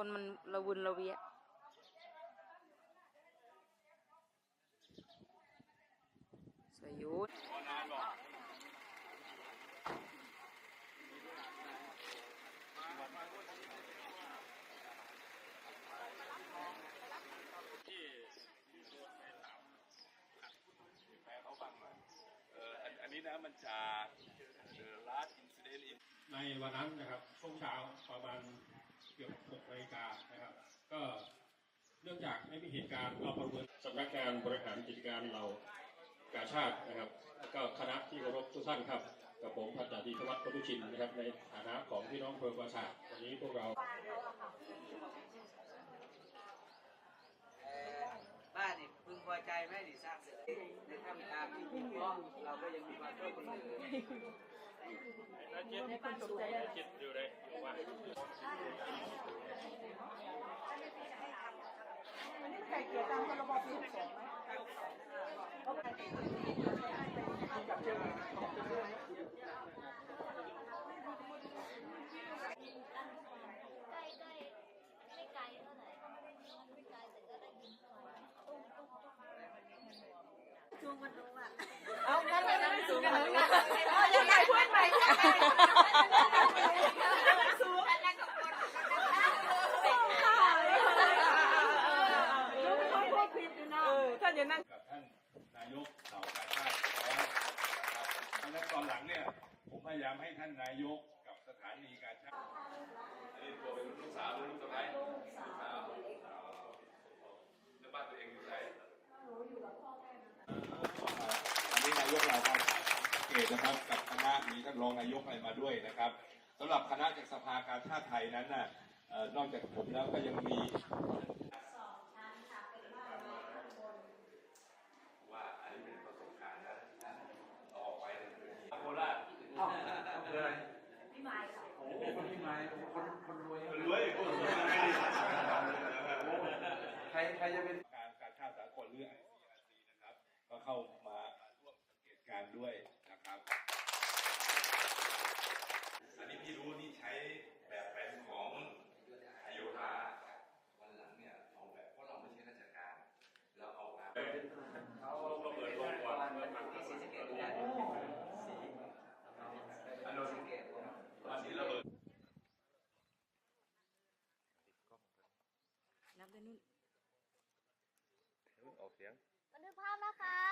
คนมันระวุนระเวียสยอยุทแพ้เขาฟังหน่อยเอออันอันนี้นะมันจาก The Last Incident in ในวันนั้นนะครับช่วงเช้าประมาณ เกือบ6นาฬิกานะครับ ก็เนื่องจากไม่มีเหตุการณ์เราประเมินสำนักงานบริหารกิจการเรากาชาตินะครับแล้วก็คณะที่เคารพทุกท่านครับ กับผมพัฒนาธีธวัฒน์พุชินนะครับ ในฐานะของพี่น้องอำเภอปราสาทวันนี้พวกเราบ้านนี่พึงพอใจไหมนี่สร้างเสร็จในทำตามที่ถูกต้องเราก็ยังมีความช่วยคนอื่นแล้วจิตแล้วจิตอยู่เลยอยู่ว่าไเกี่ยตามพรบปีหกสองไหมใกล้ใกล้ไม่ไกลเท่าไหร่ไม่ไกลแต่ก็ได้ยินตุ้มตุ้มตุ้มจูงมันลงอะเอางั้นไม่ได้สูงกันเลยนะเอายังไงพูดใหม่พูดใหม่สูงอันนั้นก็คนต้องพูดผิดอยู่นะท่า นั่งกับท่านนายกเหล่ากาชาติแล้วนะครับเพราะฉะนั้นตอนหลังเนี่ยผมพยายามให้ท่านนายกกับสถานีกาชาติอันนี้ตัวเป็นลูกสาวหรือลูกสะใภ้ลูกสาวแล้วบ้านตัวเองอยู่ไหนอันนี้นายกเราครับเกตนะครับกับคณะมีท่านรองนายกอะไรมาด้วยนะครับสำหรับคณะจากสภากาชาติไทยนั้นน่ะนอกจากผมแล้วก็ยังมี ว่าอันนี้เป็นประสบการณ์นะออกไปในพื้นที่โคราช อ้าวอำเภออะไรพี่ไม้ค่ะโอ้โหคนพี่ไม้คนคนรวย รวยคนรวย ใค รใครจะเป็นการการชาติสากลหรือ ICRC นะครับ ก็เข้ามาร่วมสังเกตการณ์ด้วยนะครับ อันนี้พี่รู้นี่ใช้แบบแผนของอโยธาวันหลังเนี่ยเอาแบบเพราะเราไม่ใช่ราชการเราเอาแบบเขาก็เปิดโรงก่อนเปิดมาที่ศรีสะเกษได้สีอันนู้นศรีสะเกษอันนี้ระเบิดนับได้นู่นออก เสียง บันทึกภาพนะคะ